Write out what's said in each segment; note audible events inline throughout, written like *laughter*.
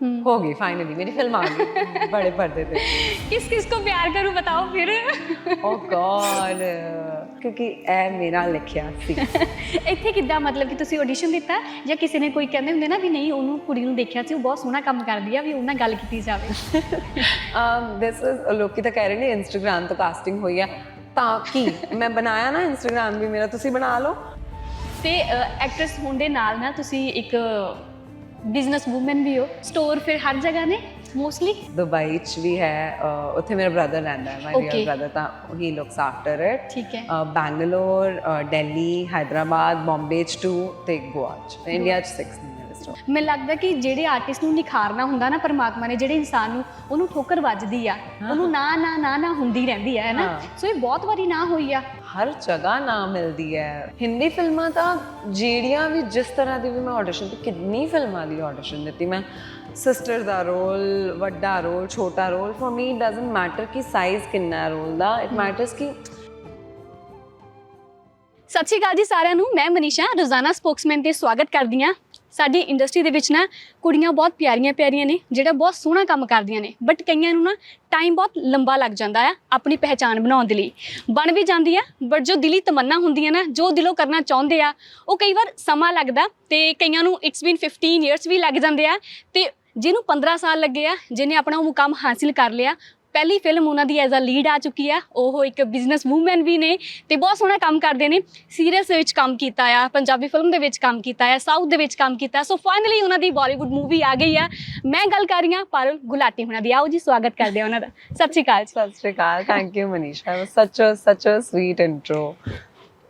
हो गई फाइनली मेरी फिल्म आ गई बड़े पर्दे पे किस किस को प्यार करूं बताओ फिर ओ गॉड ਕਿਉਂਕਿ ਇਹ ਮੇਰਾ ਲਿਖਿਆ ਸੀ। ਇੱਥੇ ਕਿੱਦਾਂ ਮਤਲਬ ਕਿ ਤੁਸੀਂ ਆਡੀਸ਼ਨ ਦਿੱਤਾ ਜਾਂ ਕਿਸੇ ਨੇ ਕੋਈ ਕਹਿੰਦੇ ਹੁੰਦੇ ਨਾ ਵੀ ਨਹੀਂ ਉਹਨੂੰ ਕੁੜੀ ਨੂੰ ਦੇਖਿਆ ਸੀ ਉਹ ਬਹੁਤ ਸੋਹਣਾ ਕੰਮ ਕਰਦੀ ਆ ਵੀ ਉਹਨਾਂ ਗੱਲ ਕੀਤੀ ਜਾਵੇ। ਅਮ ਦਿਸ ਇਜ਼ ਲੋਕੀ ਤਾਂ ਕਹਿ ਰਹੇ ਨੇ ਇੰਸਟਾਗ੍ਰam ਤੋਂ ਕਾਸਟਿੰਗ ਹੋਈ ਆ। ਤਾਂ ਕਿ? ਮੈਂ ਬਣਾਇਆ ਨਾ ਇੰਸਟਾਗ੍ਰam ਵੀ ਮੇਰਾ ਤੁਸੀਂ ਬਣਾ ਲਓ। ਤੇ ਐਕਟ੍ਰੈਸ ਹੋਣ ਦੇ ਨਾਲ ਨਾ ਤੁਸੀਂ ਇੱਕ ਬਿਜ਼ਨਸ ਵੂਮਨ ਵੀ ਹੋ ਸਟੋਰ ਫਿਰ ਹਰ ਜਗ੍ਹਾ ਨੇ ਮੋਸਟਲੀ ਦੁਬਈ ਚ ਵੀ ਹੈ ਅਹ ਉੱਥੇ ਮੇਰਾ ਬ੍ਰਦਰ ਰਹਿੰਦਾ ਹੈ ਮਾਈ Okay. ਰੀਅਲ ਬ੍ਰਦਰ ਤਾਂ ਹੀ ਲੁਕਸ ਆਫਟਰ ਇਟ ਠੀਕ ਹੈ। ਬੈਂਗਲੌਰ ਦਿੱਲੀ ਹੈਦਰਾਬਾਦ ਬੰਬੇ ਚ 2 ਤੇ ਗੋਆ ਚ। ਇੰਡੀਆ ਚ 6 ਨੇ ਮੇਰੇ store। ਮੈਨੂੰ ਲੱਗਦਾ ਕਿ ਜਿਹੜੇ ਆਰਟਿਸਟ ਨੂੰ ਨਿਖਾਰਨਾ ਹੁੰਦਾ ਨਾ ਪਰਮਾਤਮਾ ਨੇ ਜਿਹੜੇ ਇਨਸਾਨ ਨੂੰ ਉਹਨੂੰ ਠੋਕਰ ਵੱਜਦੀ ਆ। ਉਹਨੂੰ ਨਾ ਨਾ ਨਾ ਨਾ ਹੁੰਦੀ ਰਹਿੰਦੀ ਆ ਹੈ ਨਾ? ਹਾਂ। ਸੋ ਇਹ ਬਹੁਤ ਵਾਰੀ ਨਾ ਹੋਈ ਆ। ਹਰ ਜਗ੍ਹਾ ਨਾ ਮਿਲਦੀ ਹੈ। ਹਿੰਦੀ ਫਿਲਮਾਂ ਤਾਂ ਜਿਹੜੀਆਂ ਵੀ ਜਿਸ ਤਰ੍ਹਾਂ ਦੀ ਵੀ ਮੈਂ ਆਡੀਸ਼ਨ ਤੇ ਕਿੰਨੀ ਫਿਲਮਾਂ ਦੀ ਆਡੀਸ਼ਨ ਦਿੱਤੀ, ਮੈਂ ਸਿਸਟਰ ਦਾ ਰੋਲ ਵੱਡਾ ਰੋਲ ਛੋਟਾ role for me it doesn't matter ਕਿ ਸਾਈਜ਼ ਕਿੰਨਾ ਰੋਲ ਦਾ ਇਟ ਮੈਟਰਸ ਕਿ ਸਤਿ ਸ਼੍ਰੀ ਅਕਾਲ ਜੀ ਸਾਰਿਆਂ ਨੂੰ, ਮੈਂ ਮਨੀਸ਼ਾ, ਰੋਜ਼ਾਨਾ ਸਪੋਕਸਮੈਨ ਤੇ ਸਵਾਗਤ ਕਰਦੀ ਹਾਂ। ਸਾਡੀ ਇੰਡਸਟਰੀ ਦੇ ਵਿੱਚ ਨਾ ਕੁੜੀਆਂ ਬਹੁਤ ਪਿਆਰੀਆਂ ਪਿਆਰੀਆਂ ਨੇ, ਜਿਹੜਾ ਬਹੁਤ ਸੋਹਣਾ ਕੰਮ ਕਰਦੀਆਂ ਨੇ ਬਟ ਕਈਆਂ ਨੂੰ ਨਾ ਟਾਈਮ ਬਹੁਤ ਲੰਬਾ ਲੱਗ ਜਾਂਦਾ ਆ ਆਪਣੀ ਪਹਿਚਾਣ ਬਣਾਉਣ ਦੇ ਲਈ। ਬਣ ਵੀ ਜਾਂਦੀ ਆ ਬਟ ਜੋ ਦਿਲੀ ਤਮੰਨਾ ਹੁੰਦੀ ਹੈ ਨਾ, ਜੋ ਦਿਲੋਂ ਕਰਨਾ ਚਾਹੁੰਦੇ ਆ, ਉਹ ਕਈ ਵਾਰ ਸਮਾਂ ਲੱਗਦਾ ਤੇ ਕਈਆਂ ਨੂੰ ਇਟਸ ਬੀਨ 15 ਇਅਰਸ ਵੀ ਲੱਗ ਜਾਂਦੇ ਆ ਤੇ ਜਿਹਨੂੰ 15 ਸਾਲ ਲੱਗੇ ਆ, ਜਿਹਨੇ ਆਪਣਾ ਉਹ ਮੁਕਾਮ ਹਾਸਿਲ ਕਰ ਲਿਆ ਪਹਿਲੀ ਫਿਲਮ ਉਹਨਾਂ ਦੀ ਐਜ਼ ਅ ਲੀਡ ਆ ਚੁੱਕੀ ਆ ਉਹ ਇੱਕ ਬਿਜ਼ਨਸ ਵੂਮਨ ਵੀ ਨੇ ਤੇ ਬਹੁਤ ਸੋਹਣਾ ਕੰਮ ਕਰਦੇ ਨੇ। ਸੀਰੀਅਸ ਵਿੱਚ ਕੰਮ ਕੀਤਾ ਆ ਪੰਜਾਬੀ ਫਿਲਮ ਦੇ ਵਿੱਚ ਕੰਮ ਕੀਤਾ ਆ ਸਾਊਥ ਦੇ ਵਿੱਚ ਕੰਮ ਕੀਤਾ ਸੋ ਫਾਈਨਲੀ ਉਹਨਾਂ ਦੀ ਬਾਲੀਵੁੱਡ ਮੂਵੀ ਆ ਗਈ ਆ। ਮੈਂ ਗੱਲ ਕਰ ਰਹੀ ਹਾਂ ਪਾਰਲ ਗੁਲਾਟੀ ਹੁਣਾਂ ਦੀ। ਆਓ ਜੀ ਸਵਾਗਤ ਕਰਦੇ ਆ ਉਹਨਾਂ ਦਾ। ਸਤਿ ਸ਼੍ਰੀ ਅਕਾਲ ਸਤਿ ਸ਼੍ਰੀ ਅਕਾਲ। Thank you Manisha. ਸੱਚ ਸੱਚ ਸਵੀਟ ਇੰਟਰੋ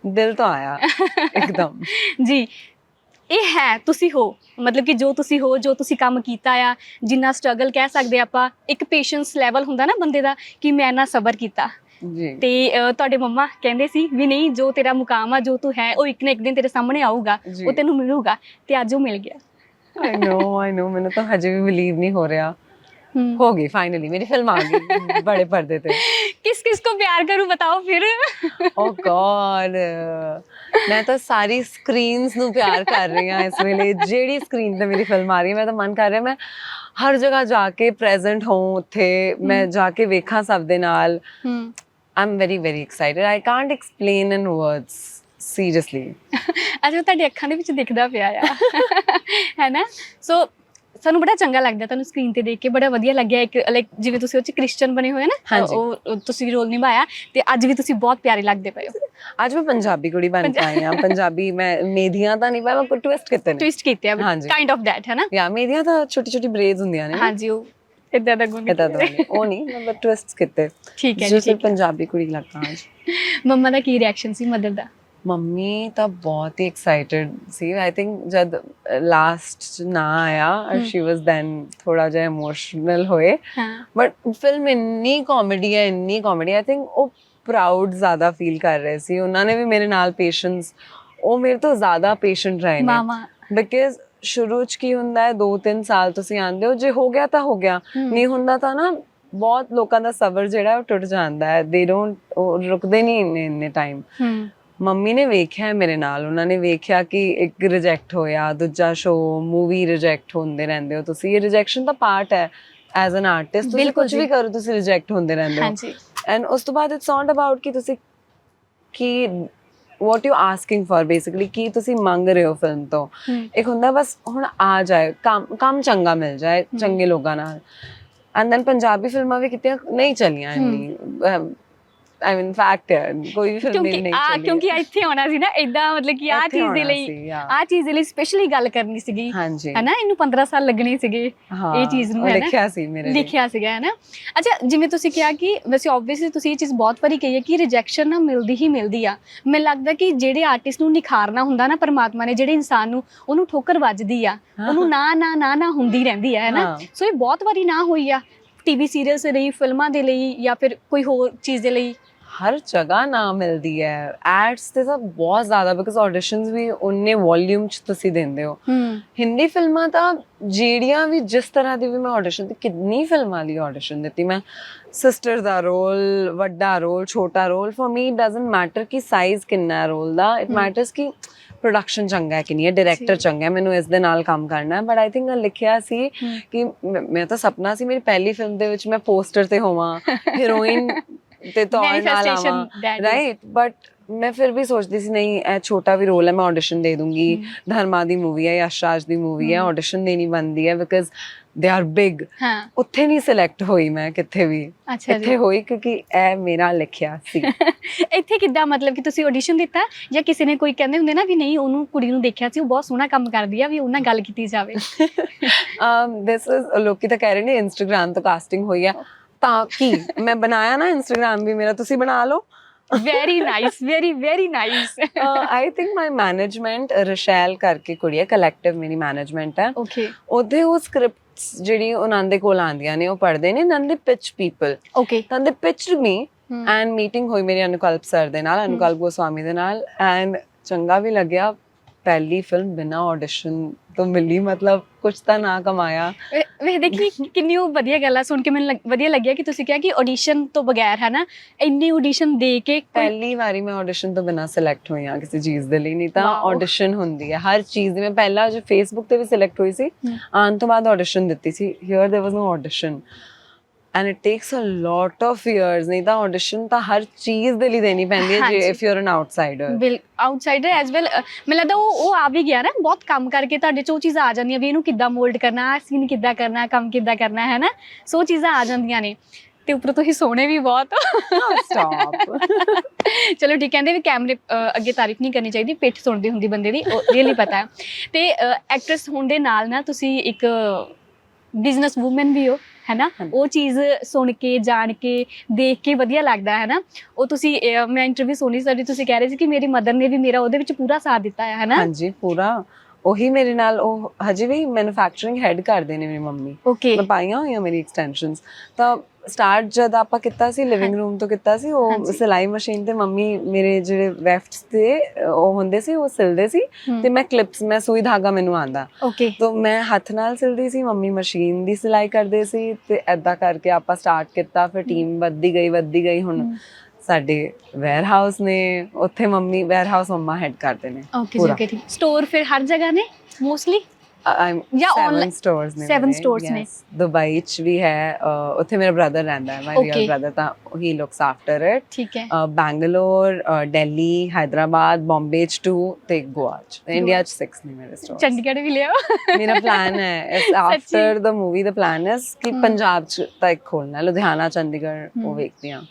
ਦਿਲ ਤੋਂ ਆਇਆ। *laughs* ਇੱਕਦਮ। ਜੀ। ਇਹ ਹੈ ਤੁਸੀਂ ਹੋ। ਮਤਲਬ ਕਿ ਜੋ ਤੁਸੀਂ ਹੋ ਜੋ ਤੁਸੀਂ ਕੰਮ ਕੀਤਾ ਆ ਜਿੰਨਾ ਸਟਰਗਲ ਕਹਿ ਸਕਦੇ ਆਪਾਂ ਇੱਕ ਪੇਸ਼ੈਂਸ ਲੈਵਲ ਹੁੰਦਾ ਨਾ ਬੰਦੇ ਦਾ ਕਿ ਮੈਂ ਇੰਨਾ ਸਬਰ ਕੀਤਾ। ਜੀ। ਤੇ ਤੁਹਾਡੇ ਮੰਮਾ ਕਹਿੰਦੇ ਸੀ ਵੀ ਨਹੀਂ ਜੋ ਤੇਰਾ ਮੁਕਾਮ ਆ ਜੋ ਤੂੰ ਹੈ ਉਹ ਇੱਕ ਨਾ ਇੱਕ ਦਿਨ ਤੇਰੇ ਸਾਹਮਣੇ ਆਊਗਾ ਜੀ। ਉਹ ਤੈਨੂੰ ਮਿਲੂਗਾ ਤੇ ਅੱਜ ਉਹ ਮਿਲ ਗਿਆ। ਆਈ ਨੋ ਆਈ ਨੋ ਮੈਨੂੰ ਤਾਂ ਹਜੇ ਵੀ ਬਲੀਵ ਨਹੀਂ ਹੋ ਰਿਹਾ। ਹੋ। ਗਈ ਫਾਈਨਲੀ ਮੇਰੀ ਫਿਲਮ ਆ ਗਈ ਬੜੇ ਪਰਦੇ ਤੇ। किस किस को प्यार करूं ਬਤਾਓ ਫਿਰ ਓ ਗॉड ਮੈਂ ਤਾਂ ਸਾਰੀ ਸਕਰੀਨਸ ਨੂੰ ਪਿਆਰ ਕਰ ਰਹੀ ਹਾਂ ਇਸ ਵੇਲੇ ਜਿਹੜੀ ਸਕਰੀਨ ਤੇ ਮੇਰੀ ਫਿਲਮ ਆ ਰਹੀ ਹੈ ਮੈਂ ਤਾਂ ਮਨ ਕਰ ਰਿਹਾ ਮੈਂ ਹਰ ਜਗ੍ਹਾ ਜਾ ਕੇ ਪ੍ਰੈਜ਼ੈਂਟ ਹਾਂ ਉੱਥੇ ਮੈਂ ਜਾ ਕੇ ਵੇਖਾਂ ਸਭ ਦੇ ਨਾਲ am very very excited I can't explain in words seriously ਅਜੇ ਤੁਹਾਡੀ ਅੱਖਾਂ ਦੇ ਵਿੱਚ ਦਿਖਦਾ ਪਿਆ ਆ ਹੈ ਨਾ ਸੋ ਸਾਨੂੰ ਬੜਾ ਚੰਗਾ ਲੱਗਦਾ ਤੁਹਾਨੂੰ ਸਕਰੀਨ ਤੇ ਦੇਖ ਕੇ ਬੜਾ ਵਧੀਆ ਲੱਗਿਆ ਇੱਕ ਲਾਈਕ ਜਿਵੇਂ ਤੁਸੀਂ ਉਹ ਚ ਕ੍ਰਿਸਚੀਅਨ ਬਣੇ ਹੋਏ ਨਾ। ਉਹ ਉਹ ਤੁਸੀਂ ਰੋਲ ਨਿਭਾਇਆ ਤੇ ਅੱਜ ਵੀ ਤੁਸੀਂ ਬਹੁਤ ਪਿਆਰੇ ਲੱਗਦੇ ਪਏ ਹੋ। ਅੱਜ ਮੈਂ ਪੰਜਾਬੀ ਕੁੜੀ ਬਣ ਕੇ ਆਈ ਹਾਂ। ਪੰਜਾਬੀ। ਮੈਂ ਮੇਧੀਆਂ ਤਾਂ ਨਹੀਂ ਪਾਇਆ ਮੈਂ ਟਵਿਸਟ ਕੀਤੇ ਨੇ। ਟਵਿਸਟ ਕੀਤੇ ਆ। ਕਾਈਂਡ ਆਫ ਦੈਟ ਹੈ ਨਾ ਯਾ ਮੇਧੀਆਂ ਤਾਂ ਛੋਟੀ ਛੋਟੀ ਬ੍ਰੇਡਸ ਹੁੰਦੀਆਂ ਨੇ ਹਾਂਜੀ ਉਹ ਇਦਾਂ ਦਾ ਗੁਣ ਇਦਾਂ ਦਾ ਉਹ ਨਹੀਂ ਮੈਂ ਟਵਿਸਟ ਕੀਤੇ। ਠੀਕ ਹੈ ਜੋ ਹੈ। ਪੰਜਾਬੀ ਕੁੜੀ ਲੱਗਦਾ ਅੱਜ। ਮੰਮਾ ਦਾ ਕੀ ਰਿਐਕਸ਼ਨ ਸੀ ਮਦਰ ਦਾ? ਮੰਮੀ ਤਾਂ ਬਹੁਤ ਹੀ ਐਕਸਾਈਟਡ ਸੀ। ਆਈ ਥਿੰਕ ਜਦ ਲਾਸਟ ਨਾ ਆਇਆ ਸ਼ੀ ਵਾਸ ਦੈਨ ਥੋੜਾ ਜਿਹਾ ਇਮੋਸ਼ਨਲ ਹੋਏ। ਬਟ ਫਿਲਮ ਇੰਨੀ ਕਾਮੇਡੀ ਹੈ ਇੰਨੀ ਕਾਮੇਡੀ ਆਈ ਥਿੰਕ ਉਹ ਪ੍ਰਾਊਡ ਜ਼ਿਆਦਾ ਫੀਲ ਕਰ ਰਹੇ ਸੀ। ਉਹਨਾਂ ਨੇ ਵੀ ਮੇਰੇ ਨਾਲ ਪੇਸ਼ੈਂਸ ਉਹ ਮੇਰੇ ਤੋਂ ਜ਼ਿਆਦਾ ਪੇਸ਼ੈਂਟ ਰਹੇ ਨੇ। ਮਾਮਾ ਬਿਕਾਜ਼ ਸ਼ੁਰੂ ਚ ਕੀ ਹੁੰਦਾ ਹੈ 2-3 ਸਾਲ ਤੁਸੀਂ ਆਂਦੇ ਹੋ ਜੇ ਹੋ ਗਿਆ ਤਾਂ ਹੋ ਗਿਆ। ਨਹੀਂ ਹੁੰਦਾ ਤਾਂ ਨਾ ਬਹੁਤ ਲੋਕਾਂ ਦਾ ਸਬਰ ਜਿਹੜਾ ਉਹ ਟੁੱਟ ਜਾਂਦਾ ਹੈ। ਦੇ ਡੋਨਟ ਰੁਕਦੇ ਨਹੀਂ ਇੰਨੇ ਇੰਨੇ ਟਾਈਮ ਮੰਮੀ ਨੇ ਵੇਖਿਆ ਹੈ ਮੇਰੇ ਨਾਲ ਉਹਨਾਂ ਨੇ ਵੇਖਿਆ ਕਿ ਇੱਕ ਰਿਜੈਕਟ ਹੋਇਆ ਦੂਜਾ ਸ਼ੋ ਮੂਵੀ ਰਿਜੈਕਟ ਹੁੰਦੇ ਰਹਿੰਦੇ ਹੋ ਤੁਸੀਂ। ਇਹ ਰਿਜੈਕਸ਼ਨ ਦਾ ਪਾਰਟ ਹੈ ਐਜ਼ ਐਨ ਆਰਟਿਸਟ ਤੁਸੀਂ ਕੁਝ ਵੀ। ਕਰੋ ਤੁਸੀਂ ਰਿਜੈਕਟ ਹੁੰਦੇ ਰਹਿੰਦੇ ਹੋ। ਹਾਂਜੀ। ਐਂਡ ਉਸ ਤੋਂ ਬਾਅਦ ਇਟਸ ਨਾਟ ਅਬਾਊਟ ਕਿ ਤੁਸੀਂ ਕੀ what you asking for basically ਕੀ ਤੁਸੀਂ ਮੰਗ ਰਹੇ ਹੋ ਫਿਲਮ ਤੋਂ। ਇੱਕ ਹੁੰਦਾ ਬਸ ਹੁਣ ਆ ਜਾਏ ਕੰਮ ਕੰਮ ਚੰਗਾ ਮਿਲ ਜਾਏ ਚੰਗੇ ਲੋਕਾਂ ਨਾਲ। ਐਂਡ ਦੈਨ ਪੰਜਾਬੀ ਫਿਲਮਾਂ ਵੀ ਕਿਤੇ ਨਹੀਂ ਚੱਲੀਆਂ ਇੰਨੀ। ਆਈ ਮੀਨ ਫੈਕਟ ਹੈ ਕੋਈ ਵੀ ਫਿਲਮ ਨਹੀਂ ਆ ਕਿਉਂਕਿ ਇੱਥੇ ਆਉਣਾ ਸੀ ਨਾ ਇਦਾਂ ਮਤਲਬ ਕਿ ਆ ਚੀਜ਼ ਦੇ ਲਈ. ਆ ਚੀਜ਼ ਦੇ ਲਈ ਸਪੈਸ਼ਲੀ ਗੱਲ ਕਰਨੀ ਸੀਗੀ। ਹਾਂਜੀ। ਹੈ ਨਾ ਇਹਨੂੰ 15 ਸਾਲ ਲੱਗਣੇ ਸੀਗੇ ਇਹ ਚੀਜ਼ ਨੂੰ ਲਿਖਿਆ ਸੀ ਮੇਰੇ ਲਿਖਿਆ ਸੀਗਾ ਹੈ ਨਾ ਅੱਛਾ ਜਿਵੇਂ ਤੁਸੀਂ ਕਿਹਾ ਕਿ ਵੈਸੇ ਆਬਵੀਅਸਲੀ ਤੁਸੀਂ ਇਹ ਚੀਜ਼ ਬਹੁਤ ਵਾਰੀ ਕਹੀ ਹੈ ਕਿ ਰਿਜੈਕਸ਼ਨ ਨਾ ਮਿਲਦੀ ਹੀ ਮਿਲਦੀ ਆ। ਮੈਨੂੰ ਲੱਗਦਾ ਕਿ ਜਿਹੜੇ ਆਰਟਿਸਟ ਨੂੰ ਨਿਖਾਰਨਾ ਹੁੰਦਾ ਨਾ ਪਰਮਾਤਮਾ ਨੇ ਜਿਹੜੇ ਇਨਸਾਨ ਨੂੰ ਉਹਨੂੰ ਠੋਕਰ ਵੱਜਦੀ ਆ ਉਹਨੂੰ ਨਾ ਨਾ ਨਾ ਨਾ ਹੁੰਦੀ ਰਹਿੰਦੀ ਆ ਹੈ ਨਾ ਹਾਂ। ਸੋ ਇਹ ਬਹੁਤ ਵਾਰੀ ਨਾ ਹੋਈ ਆ। ਟੀਵੀ ਸੀਰੀਅਲਸ ਦੇ ਲਈ ਫਿਲਮਾਂ ਦੇ ਲਈ ਜਾਂ ਫਿਰ ਕੋਈ ਹੋਰ ਚੀਜ਼ ਦੇ ਲਈ ਹਰ ਜਗ੍ਹਾ ਨਾ ਮਿਲਦੀ ਹੈ। ਐਡਸ ਤੇ ਤਾਂ ਬਹੁਤ ਜ਼ਿਆਦਾ ਬਿਕਾਜ਼ ਆਡੀਸ਼ਨਸ ਵੀ ਉਹਨੇ ਵੋਲਿਊਮ ਚ ਤੁਸੀਂ ਦਿੰਦੇ ਹੋ। ਹਿੰਦੀ ਫਿਲਮਾਂ ਤਾਂ ਜਿਹੜੀਆਂ ਵੀ ਜਿਸ ਤਰ੍ਹਾਂ ਦੀ ਵੀ ਮੈਂ ਆਡੀਸ਼ਨ ਤੇ ਕਿੰਨੀ ਫਿਲਮਾਂ ਲਈ ਆਡੀਸ਼ਨ ਦਿੱਤੀ ਮੈਂ ਸਿਸਟਰ ਦਾ ਰੋਲ ਵੱਡਾ ਰੋਲ ਛੋਟਾ role for me it doesn't matter ਕਿ ਸਾਈਜ਼ ਕਿੰਨਾ ਰੋਲ ਦਾ ਇਟ ਮੈਟਰਸ ਕਿ ਪ੍ਰੋਡਕਸ਼ਨ ਚੰਗਾ ਹੈ ਕਿ ਨਹੀਂ ਹੈ ਡਾਇਰੈਕਟਰ। ਚੰਗਾ ਹੈ ਮੈਨੂੰ ਇਸ ਦੇ ਨਾਲ ਕੰਮ ਕਰਨਾ ਹੈ। ਬਟ ਆਈ ਥਿੰਕ ਲਿਖਿਆ ਸੀ। ਕਿ ਮੈਂ ਤਾਂ ਸੁਪਨਾ ਸੀ ਮੇਰੀ ਪਹਿਲੀ ਫਿਲਮ ਦੇ ਵਿੱਚ ਮੈਂ ਪੋਸਟਰ ਤੇ ਹੋਵਾਂ *laughs* ਹੀਰੋਇਨ ਤੇ ਆਵਾਂ that is. ਰਾਈਟ ਬਟ ਮੈਂ ਫਿਰ ਵੀ ਸੋਚਦੀ ਸੀ ਨਹੀਂ ਇਹ ਛੋਟਾ ਵੀ ਰੋਲ ਹੈ ਮੈਂ ਆਡੀਸ਼ਨ ਦੇ ਦੂੰਗੀ। ਧਰਮਾ ਦੀ ਮੂਵੀ ਹੈ ਯਸ਼ ਰਾਜ ਦੀ ਮੂਵੀ ਹੈ। ਆਡੀਸ਼ਨ ਦੇਣੀ ਬੰਦੀ ਹੈ ਬਿਕਾਜ਼ ਦੇ ਆਰ ਬਿਗ ਹਾਂ। ਉੱਥੇ ਨਹੀਂ ਸਿਲੈਕਟ ਹੋਈ ਮੈਂ ਕਿੱਥੇ ਵੀ। ਇੱਥੇ ਹੋਈ ਕਿਉਂਕਿ ਇਹ ਮੇਰਾ ਲਿਖਿਆ ਸੀ। *laughs* ਇੱਥੇ ਕਿੱਦਾਂ ਮਤਲਬ ਕਿ ਤੁਸੀਂ ਆਡੀਸ਼ਨ ਦਿੱਤਾ? ਜਾਂ ਕਿਸੇ ਨੇ ਕੋਈ ਕਹਿੰਦੇ ਹੁੰਦੇ ਨਾ ਵੀ ਨਹੀਂ ਉਹਨੂੰ ਕੁੜੀ ਨੂੰ ਦੇਖਿਆ ਸੀ ਉਹ ਬਹੁਤ ਸੋਹਣਾ ਕੰਮ ਕਰਦੀ ਆ ਵੀ ਉਹਨਾਂ ਨਾਲ ਗੱਲ ਕੀਤੀ ਜਾਵੇ। *laughs* Um this is ਲੋਕੀ ਤਾਂ ਕਹਿ ਰਹੇ ਨੇ ਇੰਸਟਾਗ੍ਰam ਤੋਂ ਕਾਸਟਿੰਗ ਹੋਈ ਹੈ ਤਾਂ ਕੀ? ਮੈਂ ਬਣਾਇਆ ਨਾ ਇੰਸਟਾਗ੍ਰam ਵੀ ਮੇਰਾ ਤੁਸੀਂ ਬਣਾ ਲਓ। Very nice very very nice I think my management Rachel ਕਰਕੇ ਕੁੜੀ ਹੈ ਕਲੈਕਟਿਵ ਮੇਰੀ ਮੈਨੇਜਮੈਂਟ ਹੈ। ਓਕੇ ਉਹਦੇ ਉਹ ਸਕ੍ਰਿਪਟਸ ਜਿਹੜੀ ਉਹਨਾਂ ਦੇ ਕੋਲ ਆਉਂਦੀਆਂ ਨੇ ਉਹ ਪੜ੍ਹਦੇ ਨੇ ਨੰਦੇ ਪਿਚ ਪੀਪਲ ਓਕੇ ਤਾਂ ਦੇ ਪਿਚਡ ਮੀ ਐਂਡ ਮੀਟਿੰਗ ਹੋਈ ਮੇਰੀ ਅਨੁਕਲਪ ਸਰ ਦੇ ਨਾਲ ਅਨੁਕਲਪ ਗੋਸਵਾਮੀ ਦੇ ਨਾਲ। ਐਂਡ ਚੰਗਾ ਵੀ ਲੱਗਿਆ। ਪਹਿਲੀ ਫਿਲਮ ਬਿਨਾ ਆਡੀਸ਼ਨ ਤੋਂ ਮਿਲੀ ਮਤਲਬ ਕੁਝ ਤਾਂ ਨਾ ਕਮਾਇਆ ਵੇ ਦੇਖੀ ਕਿੰਨੀ ਉਹ ਵਧੀਆ ਗੱਲ ਆ ਸੁਣ ਕੇ ਮੈਨੂੰ ਲੱਗ- ਵਧੀਆ ਲੱਗਿਆ ਕਿ ਤੁਸੀਂ ਕਿਹਾ ਕਿ ਆਡੀਸ਼ਨ ਤੋਂ ਬਗੈਰ ਹੈ ਨਾ ਇੰਨੀ ਆਡੀਸ਼ਨ ਦੇ ਕੇ ਕੋਈ- ਪਹਿਲੀ ਵਾਰੀ ਮੈਂ ਆਡੀਸ਼ਨ ਤੋਂ ਬਿਨਾ ਸਿਲੈਕਟ ਹੋਈ ਹਾਂ ਕਿਸੇ ਚੀਜ਼ ਦੇ ਲਈ ਨਹੀਂ ਤਾਂ Wow. ਆਡੀਸ਼ਨ ਹੁੰਦੀ ਹੈ ਹਰ ਚੀਜ਼ ਦੀ ਮੈਂ ਪਹਿਲਾਂ ਜੋ ਫੇਸਬੁੱਕ ਤੇ ਵੀ ਸਿਲੈਕਟ ਹੋਈ ਸੀ ਹਮ। ਆਉਣ ਤੋਂ ਬਾਅਦ ਆਡੀਸ਼ਨ ਦਿੱਤੀ ਸੀ here there was no audition and it takes a lot of years ਨਹੀਂ ਤਾਂ ਆਡੀਸ਼ਨ ਤਾਂ ਹਰ ਚੀਜ਼ ਦੇ ਲਈ ਦੇਣੀ ਪੈਂਦੀ ਹੈ ਜੇ। If you are an outsider bill outsider as well ਮੈਨੂੰ ਲੱਗਦਾ ਉਹ ਉਹ ਆ ਵੀ ਗਿਆ ਨਾ ਬਹੁਤ ਕੰਮ ਕਰਕੇ ਤੁਹਾਡੇ ਚ ਉਹ ਚੀਜ਼ਾਂ ਆ ਜਾਂਦੀਆਂ ਵੀ ਇਹਨੂੰ ਕਿੱਦਾਂ ਮੋਲਡ ਕਰਨਾ ਸੀਨ ਕਿੱਦਾਂ ਕਰਨਾ ਕੰਮ ਕਿੱਦਾਂ ਕਰਨਾ ਹੈ ਨਾ ਸੋ ਚੀਜ਼ਾਂ ਆ ਜਾਂਦੀਆਂ ਨੇ। ਤੇ ਉੱਪਰੋਂ ਤੁਸੀਂ ਸੋਹਣੇ ਵੀ ਬਹੁਤ ਸਟਾਪ *laughs* ਚਲੋ ਠੀਕ ਕਹਿੰਦੇ ਵੀ ਕੈਮਰੇ ਅੱਗੇ ਤਾਰੀਫ ਨਹੀਂ ਕਰਨੀ ਚਾਹੀਦੀ ਪਿੱਠ ਸੁਣਦੀ ਹੁੰਦੀ ਬੰਦੇ ਦੀ ਉਹ ਰੀਅਲੀ ਪਤਾ ਹੈ। ਤੇ ਐਕਟਰੈਸ ਹੋਣ ਦੇ ਨਾਲ ਨਾ ਤੁਸੀਂ ਇੱਕ ਬਿਜ਼ਨਸ ਵੂਮਨ ਵੀ ਹੋ ਹੈ ਨਾ ਹਾਂਜੀ। ਉਹ ਚੀਜ਼ ਸੁਣ ਕੇ ਜਾਣ ਕੇ ਦੇਖ ਕੇ ਵਧੀਆ ਲੱਗਦਾ ਹੈ ਨਾ ਉਹ ਤੁਸੀਂ ਮੈਂ ਇੰਟਰਵਿਊ ਸੁਣੀ ਸਾਡੀ ਤੁਸੀਂ ਕਹਿ ਰਹੇ ਸੀ ਕਿ ਮੇਰੀ ਮਦਰ ਨੇ ਵੀ ਮੇਰਾ ਉਹਦੇ ਵਿੱਚ ਪੂਰਾ ਸਾਥ ਦਿੱਤਾ ਹੈ ਹੈ ਨਾ ਹਾਂਜੀ ਪੂਰਾ। ਉਹੀ ਮੇਰੇ ਨਾਲ ਉਹ ਹਜੇ ਵੀ ਮੈਨੂਫੈਕਚਰਿੰਗ ਹੈਡ ਕਰਦੇ ਨੇ ਮੇਰੀ ਮੰਮੀ। ਓਕੇ ਮੈਂ ਪਾਈਆਂ ਹੋਈਆਂ ਮੇਰੀ ਐਕਸਟੈਂਸ਼ਨਸ ਤਾਂ ਸਟਾਰਟ ਜਦ ਆਪਾਂ ਕੀਤਾ ਸੀ ਲਿਵਿੰਗ ਰੂਮ ਤੋਂ ਕੀਤਾ ਸੀ ਉਹ। ਸਿਲਾਈ ਮਸ਼ੀਨ ਤੇ ਮੰਮੀ ਮੇਰੇ ਜਿਹੜੇ ਵੈਫਟਸ ਤੇ ਉਹ ਹੁੰਦੇ ਸੀ ਉਹ ਸਿਲਦੇ ਸੀ ਤੇ ਮੈਂ ਕਲਿੱਪਸ ਮੈਂ ਸੂਈ ਧਾਗਾ ਮੈਨੂੰ ਆਂਦਾ ਓਕੇ ਤਾਂ ਮੈਂ ਹੱਥ ਨਾਲ ਸਿਲਦੀ ਸੀ ਮੰਮੀ ਮਸ਼ੀਨ ਦੀ ਸਿਲਾਈ ਕਰਦੇ ਸੀ ਤੇ ਐਦਾਂ ਕਰਕੇ ਆਪਾਂ ਸਟਾਰਟ ਕੀਤਾ ਫਿਰ ਟੀਮ ਵੱਧਦੀ ਗਈ ਵੱਧਦੀ ਗਈ ਹੁਣ। ਸਾਡੇ ਵੇਅਰ ਹਾਊਸ ਨੇ ਉੱਥੇ mummy warehouse mama head ਕਰਦੇ ਨੇ ਓਕੇ ਜੀ ਓਕੇ ਠੀਕ ਸਟੋਰ ਫਿਰ ਹਰ ਜਗ੍ਹਾ ਨੇ ਮੋਸਟਲੀ ਆਮ ਜਾਂ ਆਨਲਾਈਨ ਸਟੋਰਸ ਨੇ ਸੈਵਨ ਸਟੋਰਸ ਨੇ ਦੁਬਈ ਚ ਵੀ ਹੈ ਉੱਥੇ ਮੇਰਾ ਬ੍ਰਦਰ ਰਹਿੰਦਾ ਹੈ ਮਾਈ ਰੀਅਲ ਬ੍ਰਦਰ ਤਾਂ ਹੀ ਲੁਕਸ ਆਫਟਰ ਇਟ ਠੀਕ ਹੈ ਬੈਂਗਲੌਰ ਦਿੱਲੀ ਹైదరాబాద్ ਬੰਬੇ ਚ ਟੂ ਤੇ ਗੋਆ ਚ ਇੰਡੀਆ ਚ ਸਿਕਸ ਨੇ ਮੇਰੇ ਸਟੋਰ ਚੰਡੀਗੜ੍ਹ ਵੀ ਲਿਆ ਮੇਰਾ ਪਲਾਨ ਹੈ is after the movie the plan is ਕਿ ਪੰਜਾਬ ਚ ਤਾਂ ਇੱਕ ਖੋਲਣਾ ਲੁਧਿਆਣਾ ਚੰਡੀਗੜ੍ਹ ਉਹ ਵੇਖਦੇ ਆ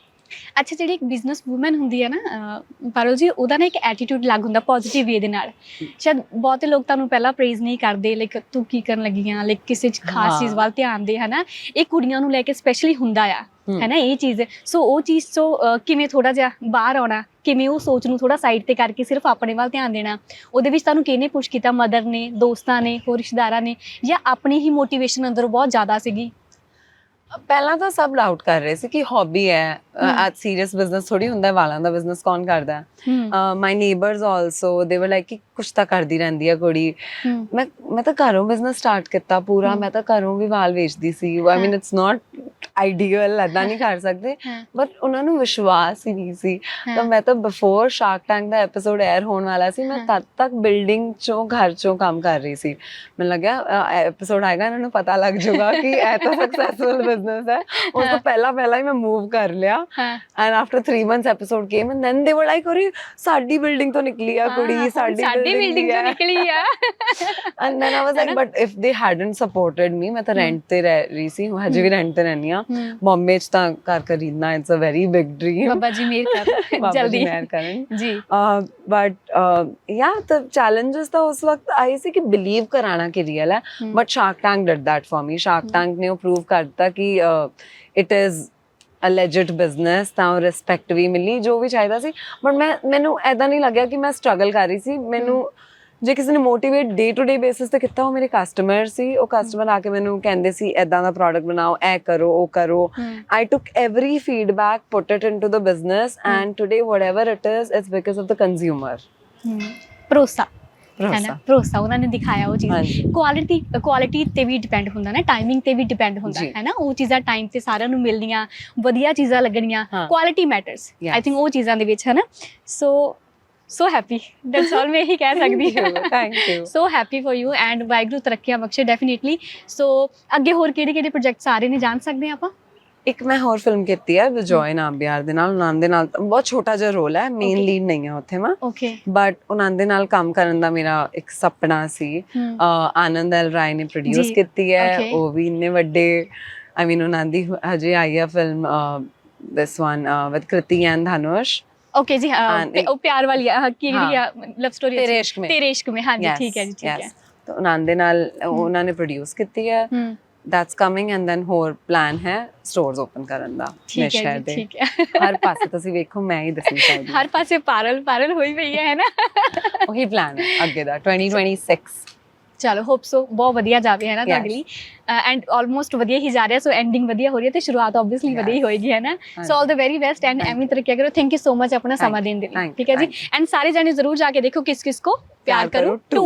ਅੱਛਾ ਜਿਹੜੀ ਇੱਕ ਬਿਜ਼ਨਸ ਵੂਮਨ ਹੁੰਦੀ ਹੈ ਨਾ ਪਾਰਲ ਜੀ ਉਹਦਾ ਨਾ ਇੱਕ ਐਟੀਟਿਊਡ ਲੱਗ ਹੁੰਦਾ ਪੋਜ਼ਿਟਿਵ ਵੇ ਦੇ ਨਾਲ। ਸ਼ਾਇਦ ਬਹੁਤੇ ਲੋਕ ਤੁਹਾਨੂੰ ਪਹਿਲਾਂ ਪ੍ਰੇਜ਼ ਨਹੀਂ ਕਰਦੇ ਲਾਈਕ ਤੂੰ ਕੀ ਕਰਨ ਲੱਗੀ ਆ ਲਾਈਕ ਕਿਸੇ ਚ ਖਾਸ। ਚੀਜ਼ ਵੱਲ ਧਿਆਨ ਦੇ ਹਨਾ? ਇਹ ਕੁੜੀਆਂ ਨੂੰ ਲੈ ਕੇ ਸਪੈਸ਼ਲੀ ਹੁੰਦਾ ਆ ਹਮ। ਹੈ। ਨਾ ਇਹ ਚੀਜ਼। ਸੋ ਉਹ ਚੀਜ਼ ਤੋਂ ਕਿਵੇਂ ਥੋੜਾ ਜਿਹਾ ਬਾਹਰ ਆਉਣਾ ਕਿਵੇਂ ਉਹ ਸੋਚ ਨੂੰ ਥੋੜਾ ਸਾਈਡ ਤੇ ਕਰਕੇ ਸਿਰਫ ਆਪਣੇ ਵੱਲ ਧਿਆਨ ਦੇਣਾ ਉਹਦੇ ਵਿੱਚ ਤੁਹਾਨੂੰ ਕਿਹਨੇ ਪੁਸ਼ ਕੀਤਾ? ਮਦਰ ਨੇ ਦੋਸਤਾਂ ਨੇ ਹੋਰ ਰਿਸ਼ਤੇਦਾਰਾਂ ਨੇ ਜਾਂ ਆਪਣੀ ਹੀ ਮੋਟੀਵੇਸ਼ਨ ਅੰਦਰੋਂ ਬਹੁਤ ਜ਼ਿਆਦਾ ਸੀਗੀ? ਪਹਿਲਾਂ ਤਾਂ ਸਭ ਡਾਊਟ ਕਰ ਰਹੇ ਸੀ ਕਿ ਹੌਬੀ ਹੈ। ਅੱਜ ਸੀਰੀਅਸ ਬਿਜ਼ਨਸ ਥੋੜੀ ਹੁੰਦਾ ਹੈ ਵਾਲਾਂ ਦਾ ਬਿਜ਼ਨਸ ਕੌਣ ਕਰਦਾ ਮਾਈ ਨੇਬਰਸ ਆਲਸੋ ਦੇ ਵਰ ਲਾਈਕ ਕਿ ਕੁਛ ਤਾਂ ਕਰਦੀ ਰਹਿੰਦੀ ਆ ਕੁੜੀ ਮੈਂ ਮੈਂ ਤਾਂ ਘਰੋਂ ਬਿਜ਼ਨਸ ਸਟਾਰਟ ਕੀਤਾ ਪੂਰਾ। ਮੈਂ ਤਾਂ ਘਰੋਂ ਵੀ ਵਾਲ ਵੇਚਦੀ ਸੀ ਆਈ ਮੀਨ। ਇਟਸ ਨਾਟ ਆਈਡੀਅਲ ਐਦਾਂ ਨਹੀਂ ਕਰ ਸਕਦੇ ਬਟ ਉਹਨਾਂ ਨੂੰ ਵਿਸ਼ਵਾਸ ਹੀ ਨਹੀਂ ਸੀ ਤਾਂ। ਮੈਂ ਤਾਂ ਬਿਫੋਰ ਸ਼ਾਰਕ ਟੈਂਕ ਦਾ ਐਪੀਸੋਡ 에ਅਰ ਹੋਣ ਵਾਲਾ ਸੀ ਮੈਂ। ਤਦ ਤੱਕ ਬਿਲਡਿੰਗ ਚੋਂ ਘਰ ਚੋਂ ਕੰਮ ਕਰ ਰਹੀ ਸੀ ਮੈਨੂੰ ਲੱਗਿਆ ਐਪੀਸੋਡ ਆਏਗਾ ਇਹਨਾਂ ਨੂੰ ਪਤਾ ਲੱਗ ਜਾਊਗਾ ਕਿ ਇਹ ਤਾਂ *laughs* ਸਕਸੈਸਫੁਲ ਬਿਜ਼ਨਸ ਹੈ ਉਸ ਤੋਂ ਹਾਂ। ਪਹਿਲਾਂ ਪਹਿਲਾਂ ਹੀ ਮੈਂ ਮੂਵ ਕਰ ਲਿਆ ਹਾਂ and after 3 months episode came and then they were like ਅਰੇ ਸਾਡੀ ਬਿਲਡਿੰਗ ਤੋਂ ਨਿਕਲੀ ਆ ਹਾਂ, ਕੁੜੀ ਹੁਣ ਸਾਡੀ ਸਾਡੀ ਬਿਲਡਿੰਗ ਤੋਂ ਹੈ। ਨਿਕਲੀ ਆ and then I was like ਹਨਾ? But if they hadn't supported ਮੀ ਮੈਂ ਤਾਂ ਹਮ। ਰੈਂਟ ਤੇ ਰਹਿ ਰਹੀ ਸੀ ਹਜੇ ਵੀ ਰੈਂਟ ਤੇ ਰਹਿੰਦੀ ਆ ਹੂੰ ਬੰਬੇ ਚ ਤਾਂ ਘਰ ਖਰੀਦਣਾ it's a very big dream ਬਾਬਾ ਜੀ ਮੇਰ ਕਰ ਜਲਦੀ ਮਿਹਰ ਕਰਨ ਜੀ ਬਟ ਯਾ the challenges ਤਾਂ ਉਸ ਵਕਤ ਆਈ ਸੀ ਕਿ ਬਿਲੀਵ ਕਰਾਣਾ ਕਿ ਰੀਅਲ ਹੈ ਹਮ। But shark tank did that for me shark tank ਨੇ ਉਹ ਪ੍ਰੂਵ ਕਰ ਦਿੱਤਾ ਕਿ it is a legit business ਤਾਂ ਰਿਸਪੈਕਟ ਵੀ ਮਿਲੀ ਜੋ ਵੀ ਚਾਹੀਦਾ ਸੀ। ਬਟ ਮੈਂ ਮੈਨੂੰ ਐਦਾਂ ਨਹੀਂ ਲੱਗਿਆ ਕਿ ਮੈਂ ਸਟਰਗਲ ਕਰ ਰਹੀ ਸੀ। ਮੈਨੂੰ ਜੇ ਕਿਸੇ ਨੇ motivate day to day basis ਤੇ ਕੀਤਾ ਉਹ ਮੇਰੇ ਕਸਟਮਰ ਸੀ। ਉਹ ਕਸਟਮਰ ਆ ਕੇ ਮੈਨੂੰ ਕਹਿੰਦੇ ਸੀ ਐਦਾਂ ਦਾ ਪ੍ਰੋਡਕਟ ਬਣਾਓ ਇਹ ਕਰੋ ਉਹ ਕਰੋ। I took every feedback, put it into the business, and today, whatever it is, it's because of the consumer. ਭਰੋਸਾ। ਹੈ ਨਾ? ਭਰੋਸਾ। ਉਹਨਾਂ ਨੇ ਦਿਖਾਇਆ ਉਹ ਚੀਜ਼। ਕੁਆਲਿਟੀ ਕੁਆਲਿਟੀ ਤੇ ਵੀ ਡਿਪੈਂਡ ਹੁੰਦਾ ਨਾ ਟਾਈਮਿੰਗ ਤੇ ਵੀ ਡਿਪੈਂਡ ਹੁੰਦਾ। ਹੈ ਨਾ? ਉਹ ਚੀਜ਼ਾਂ ਟਾਈਮ ਤੇ ਸਾਰਿਆਂ ਨੂੰ ਮਿਲਦੀਆਂ ਵਧੀਆ ਚੀਜ਼ਾਂ ਲੱਗਣੀਆਂ। ਕੁਆਲਿਟੀ ਮੈਟਰਸ ਆਈ. ਥਿੰਕ ਉਹ ਚੀਜ਼ਾਂ ਦੇ ਵਿੱਚ ਹੈ ਨਾ? ਸੋ ਸੋ ਹੈਪੀ ਦੈਟਸ ਆਲ ਮੈਂ ਇਹੀ ਕਹਿ ਸਕਦੀ ਹਾਂ। Thank you so happy for you and Waheguru ਤਰੱਕੀਆਂ ਬਖਸ਼ੇ ਡੈਫੀਨਿਟਲੀ ਸੋ ਅੱਗੇ ਹੋਰ ਕਿਹੜੇ ਕਿਹੜੇ ਪ੍ਰੋਜੈਕਟਸ ਆ ਰਹੇ ਨੇ ਜਾਣ ਸਕਦੇ ਆਪਾਂ? ਇੱਕ ਮੈਂ ਹੋਰ ਫਿਲਮ ਕੀਤੀ ਹੈ ਵਿਜੋਏ ਨਾਮਬਿਆਰ ਦੇ ਨਾਲ ਉਹਨਾਂ ਦੇ ਨਾਲ ਬਹੁਤ ਛੋਟਾ ਜਿਹਾ ਰੋਲ ਹੈ ਮੇਨ. ਲੀਡ ਨਹੀਂ ਹੈ ਉੱਥੇ ਮੈਂ। ਓਕੇ ਬਟ ਉਹਨਾਂ ਦੇ ਨਾਲ ਕੰਮ ਕਰਨ ਦਾ ਮੇਰਾ ਇੱਕ ਸੁਪਨਾ ਸੀ। ਆਨੰਦ ਐਲ ਰਾਏ ਨੇ ਪ੍ਰੋਡਿਊਸ ਕੀਤੀ ਹੈ. ਉਹ ਵੀ ਇੰਨੇ ਵੱਡੇ ਆਈ ਮੀਨ ਉਹਨਾਂ ਦੀ ਹਜੇ ਆਈ ਹੈ film this one with Kriti and Dhanush okay ਜੀ ਹਾਂ And ਪਿਆਰ ਵਾਲੀ ਆ ਕਿਹੜੀ ਆ ਲਵ ਸਟੋਰੀ ਤੇਰੇ ਇਸ਼ਕ ਮੇਂ। ਤੇਰੇ ਇਸ਼ਕ ਮੇਂ ਹਾਂਜੀ Yes, ਠੀਕ ਹੈ ਜੀ ਠੀਕ ਹੈ। yes. ਤਾਂ ਉਹਨਾਂ ਦੇ ਨਾਲ ਉਹਨਾਂ ਨੇ ਪ੍ਰੋਡਿਊਸ ਕੀਤੀ ਹੂੰ। ਦੈਟਸ ਕਮਿੰਗ ਐਂਡ ਦੈਨ ਹੋਰ ਪਲਾਨ ਹੈ ਸਟੋਰਸ ਓਪਨ ਕਰਨ ਦਾ ਠੀਕ ਹੈ ਸ਼ਹਿਰ ਜੀ ਦੇ। ਠੀਕ ਹੈ। ਹਰ ਪਾਸੇ ਤੁਸੀਂ ਵੇਖੋ ਮੈਂ ਹੀ ਦੱਸਣੀ ਚਾਹੀਦੀ। ਹਰ ਪਾਸੇ ਪਾਰਲ ਪਾਰਲ ਹੋਈ ਪਈ ਹੈ ਹੈ ਨਾ? ਉਹੀ ਪਲਾਨ ਹੈ ਅੱਗੇ ਦਾ 2026 ਚਲੋ ਹੋਪ ਸੋ ਬਹੁਤ ਵਧੀਆ ਜਾਵੇ ਹੈ ਨਾ Yes. ਤੁਹਾਡੇ ਲਈ ਐਂਡ ਆਲਮੋਸਟ ਵਧੀਆ ਹੀ ਜਾ ਰਿਹਾ ਸੋ ਐਂਡਿੰਗ ਵਧੀਆ ਹੋ ਰਹੀ ਹੈ ਤੇ ਸ਼ੁਰੂਆਤ ਆਬਵੀਅਸਲੀ ਵਧੀਆ ਹੀ Yes. ਹੋਏਗੀ ਹੈ ਨਾ। So all the very best and ਐਵੇਂ ਤਰੱਕੀ ਕਰੋ ਥੈਂਕ ਯੂ ਸੋ ਮਚ ਆਪਣਾ Thank ਸਮਾਂ you, ਦੇਣ ਦੇ ਲਈ thank you, ਠੀਕ ਹੈ ਜੀ? Thank ਐਂਡ ਸਾਰੇ ਜਾਣੇ ਜ਼ਰੂਰ ਜਾ ਕੇ ਦੇਖੋ ਕਿਸ ਕਿਸ ਕੋ ਪਿਆਰ ਕਰੋ 2